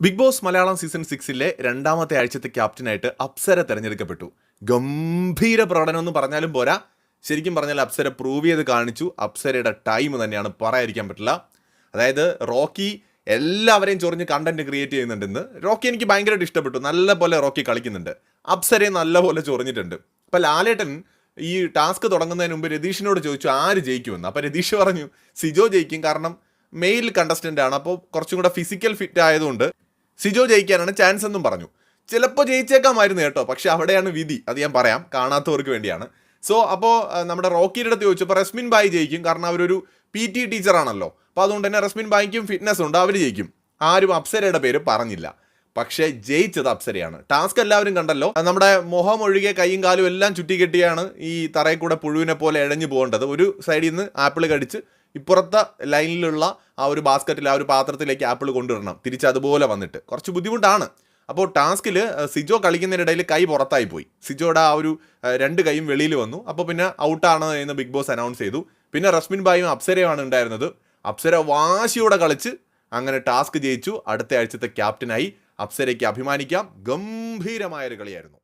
Big Boss Malayalam season സിക്സിലെ രണ്ടാമത്തെ ആഴ്ചത്തെ ക്യാപ്റ്റനായിട്ട് അപ്സര തെരഞ്ഞെടുക്കപ്പെട്ടു. ഗംഭീര പ്രകടനം എന്ന് പറഞ്ഞാലും പോരാ. ശരിക്കും പറഞ്ഞാൽ അപ്സര പ്രൂവ് ചെയ്ത് കാണിച്ചു. അപ്സരയുടെ ടൈം തന്നെയാണ് പറയാതിരിക്കാൻ പറ്റില്ല. അതായത് റോക്കി എല്ലാവരെയും ചൊറിഞ്ഞ് കണ്ടന്റ് ക്രിയേറ്റ് ചെയ്യുന്നുണ്ടെന്ന് റോക്കി എനിക്ക് ഭയങ്കരമായിട്ട് ഇഷ്ടപ്പെട്ടു. നല്ല പോലെ റോക്കി കളിക്കുന്നുണ്ട്. അപ്സരയെ നല്ല പോലെ ചൊറിഞ്ഞിട്ടുണ്ട്. അപ്പം ലാലേട്ടൻ ഈ ടാസ്ക് തുടങ്ങുന്നതിന് മുമ്പ് രതീഷിനോട് ചോദിച്ചു ആര് ജയിക്കുമെന്ന്? അപ്പം രതീഷ് പറഞ്ഞു സിജോ ജയിക്കും. കാരണം മെയിൽ കണ്ടസ്റ്റന്റ് ആണ്. അപ്പോൾ കുറച്ചും കൂടെ ഫിസിക്കൽ ഫിറ്റ് ആയതുകൊണ്ട് സിജോ ജയിക്കാനാണ് ചാൻസ് എന്നും പറഞ്ഞു. ചിലപ്പോൾ ജയിച്ചേക്കാമായിരുന്നു കേട്ടോ പക്ഷെ അവിടെയാണ് വിധി. അത് ഞാൻ പറയാം കാണാത്തവർക്ക് വേണ്ടിയാണ്. സോ അപ്പോൾ നമ്മുടെ റോക്കിയുടെ അടുത്ത് ചോദിച്ചപ്പോൾ റസ്മിൻ ബായി ജയിക്കും? കാരണം അവരൊരു പി ടി ടീച്ചറാണല്ലോ അപ്പോൾ അതുകൊണ്ട് തന്നെ റസ്മിൻ ബായിക്കും ഫിറ്റ്നസ് ഉണ്ട് അവർ ജയിക്കും. ആരും അപ്സരയുടെ പേര് പറഞ്ഞില്ല. പക്ഷേ ജയിച്ചത് അപ്സരയാണ്. ടാസ്ക് എല്ലാവരും കണ്ടല്ലോ. നമ്മുടെ മുഖം ഒഴികെ കൈയും കാലും എല്ലാം ചുറ്റിക്കെട്ടിയാണ് ഈ തറയിൽ കൂടെ പുഴുവിനെ പോലെ ഇഴഞ്ഞു പോകേണ്ടത്. ഒരു സൈഡിൽ നിന്ന് ആപ്പിൾ കടിച്ച് ഇപ്പുറത്തെ ലൈനിലുള്ള ആ ഒരു ബാസ്ക്കറ്റിൽ ആ ഒരു പാത്രത്തിലേക്ക് ആപ്പിൾ കൊണ്ടുവരണം. തിരിച്ച് അതുപോലെ വന്നിട്ട്. കുറച്ച് ബുദ്ധിമുട്ടാണ്. അപ്പോൾ ടാസ്കിൽ സിജോ കളിക്കുന്നതിനിടയിൽ കൈ പുറത്തായി പോയി. സിജോയുടെ ആ ഒരു രണ്ട് കൈയും വെളിയിൽ വന്നു. അപ്പോൾ പിന്നെ ഔട്ടാണ് എന്ന് ബിഗ് ബോസ് അനൗൺസ് ചെയ്തു. പിന്നെ റസ്മിൻ ബായും അപ്സരയുമാണ് ഉണ്ടായിരുന്നത്. അപ്സര വാശിയോടെ കളിച്ച് അങ്ങനെ ടാസ്ക് ജയിച്ചു. അടുത്ത ആഴ്ചത്തെ ക്യാപ്റ്റനായി അപ്സരയ്ക്ക് അഭിമാനിക്കാം. ഗംഭീരമായൊരു കളിയായിരുന്നു.